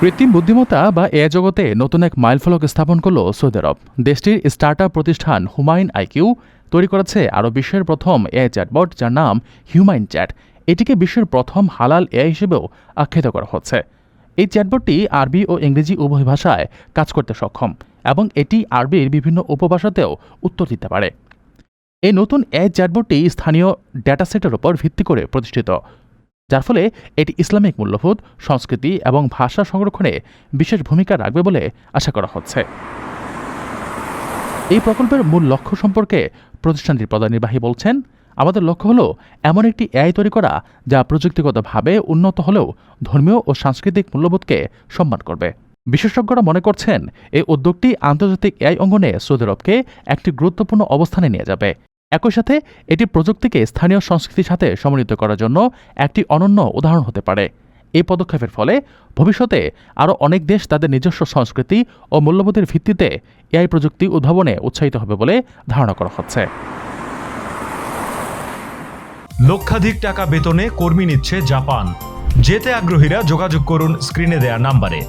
কৃত্রিম বুদ্ধিমত্তা বা এ জগতে নতুন এক মাইলফলক স্থাপন করল সৌদি আরব। দেশটির স্টার্টআপ প্রতিষ্ঠান হুমায়ুন আইকিউ তৈরি করেছে আরও বিশ্বের প্রথম এ চ্যাটবট যার নাম হিউম্যান চ্যাট। এটিকে বিশ্বের প্রথম হালাল এ হিসেবেও আখ্যায়িত করা হচ্ছে। এই চ্যাটবটটি আরবি ও ইংরেজি উভয় ভাষায় কাজ করতে সক্ষম এবং এটি আরবির বিভিন্ন উপভাষাতেও উত্তর দিতে পারে। এই নতুন এ চ্যাটবটটি স্থানীয় ডেটাসেটের উপর ভিত্তি করে প্রতিষ্ঠিত। যার ফলে এটি ইসলামিক মূল্যবোধ, সংস্কৃতি এবং ভাষা সংরক্ষণে বিশেষ ভূমিকা রাখবে বলে আশা করা হচ্ছে। এই প্রকল্পের মূল লক্ষ্য সম্পর্কে প্রতিষ্ঠানটির প্রধান নির্বাহী বলছেন, আমাদের লক্ষ্য হলো এমন একটি এআই তৈরি করা যা প্রযুক্তিগতভাবে উন্নত হলেও ধর্মীয় ও সাংস্কৃতিক মূল্যবোধকে সম্মান করবে। বিশেষজ্ঞরা মনে করছেন, এই উদ্যোগটি আন্তর্জাতিক এআই অঙ্গনে সৌদি আরবকে একটি গুরুত্বপূর্ণ অবস্থানে নিয়ে যাবে। একই সাথে এটি প্রযুক্তিকে স্থানীয় সংস্কৃতির সাথে সমন্বিত করার জন্য একটি অনন্য উদাহরণ হতে পারে। এই পদক্ষেপের ফলে ভবিষ্যতে আরও অনেক দেশ তাদের নিজস্ব সংস্কৃতি ও মূল্যবোধের ভিত্তিতে এআই প্রযুক্তি উদ্ভাবনে উৎসাহিত হবে বলে ধারণা করা হচ্ছে। লক্ষাধিক টাকা বেতনে কর্মী নিচ্ছে জাপান। যেতে আগ্রহীরা যোগাযোগ করুন স্ক্রিনে দেয়া নাম্বারে।